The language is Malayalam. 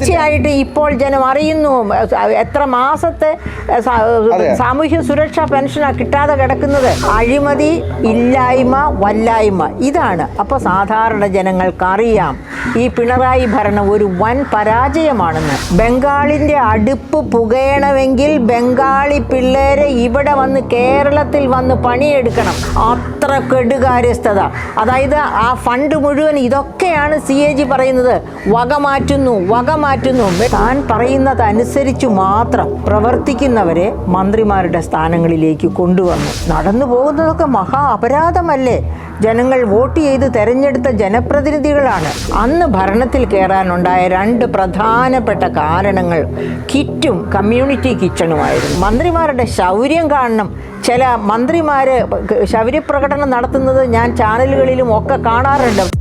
തീർച്ചയായിട്ടും ഇപ്പോൾ ജനം അറിയുന്നു എത്ര മാസത്തെ സാമൂഹ്യ സുരക്ഷാ പെൻഷനാണ് കിട്ടാതെ കിടക്കുന്നത്? അഴിമതി ഇല്ലായ്മ വല്ലായ്മ. ഇതാണ്. അപ്പൊ സാധാരണ ജനങ്ങൾക്ക് അറിയാം ഈ പിണറായി ഭരണം ഒരു വൻ പരാജയമാണെന്ന്. ബംഗാളിന്റെ അടുപ്പ് പുകയണമെങ്കിൽ ബംഗാളി പിള്ളേരെ ഇവിടെ വന്ന് കേരളത്തിൽ വന്ന് പണിയെടുക്കണം. അത്ര കെടുകാര്യസ്ഥത. അതായത് ആ ഫണ്ട് മുഴുവൻ ഇതൊക്കെയാണ് സി എ ജി പറയുന്നത്. വക മാറ്റുന്നു വക മാറ്റുന്നു. താൻ പറയുന്നത് അനുസരിച്ച് മാത്രം പ്രവർത്തിക്കുന്നവരെ മന്ത്രിമാരുടെ സ്ഥാനങ്ങളിലേക്ക് കൊണ്ടുവന്നു. നടന്നു പോകുന്നതൊക്കെ മഹാ അപരാധമല്ലേ? ജനങ്ങൾ വോട്ട് ചെയ്ത് തെരഞ്ഞെടുത്ത ജനപ്രതിനിധികളാണ്. അന്ന് ഭരണത്തിൽ കയറാനുണ്ടായ രണ്ട് പ്രധാനപ്പെട്ട കാരണങ്ങൾ കിറ്റും കമ്മ്യൂണിറ്റി കിച്ചണുമായിരുന്നു. മന്ത്രിമാരുടെ ശൗര്യം കാണണം. ചില മന്ത്രിമാർ ശൗര്യപ്രകടനം നടത്തുന്നത് ഞാൻ ചാനലുകളിലും ഒക്കെ കാണാറുണ്ട്.